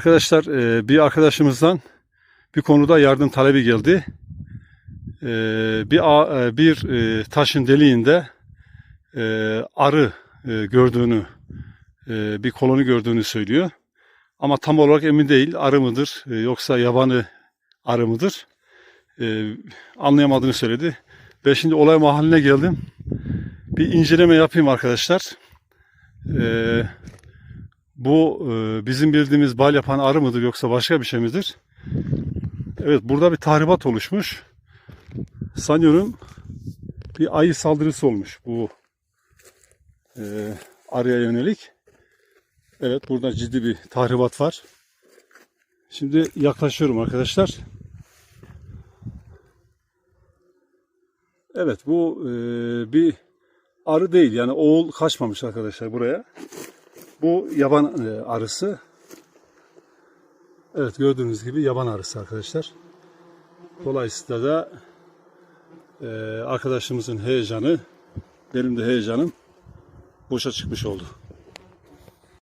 Arkadaşlar e, bir arkadaşımızdan bir konuda yardım talebi geldi. E, Bir e, bir taşın deliğinde arı gördüğünü, bir koloni gördüğünü söylüyor. Ama tam olarak emin değil. Arı mıdır yoksa yabanı arı mıdır? Anlayamadığını söyledi. Ben şimdi olay mahalline geldim. Bir inceleme yapayım arkadaşlar. E, bu e, bizim bildiğimiz bal yapan arı mıdır yoksa başka bir şey midir? Evet burada bir tahribat oluşmuş. Sanıyorum bir ayı saldırısı olmuş bu e, arıya yönelik. Evet burada ciddi bir tahribat var. Şimdi yaklaşıyorum arkadaşlar. Evet bu e, bir arı değil yani oğul kaçmamış arkadaşlar buraya. Bu yaban e, arısı. Evet gördüğünüz gibi yaban arısı arkadaşlar. Dolayısıyla da e, arkadaşımızın heyecanı, benim de heyecanım boşa çıkmış oldu.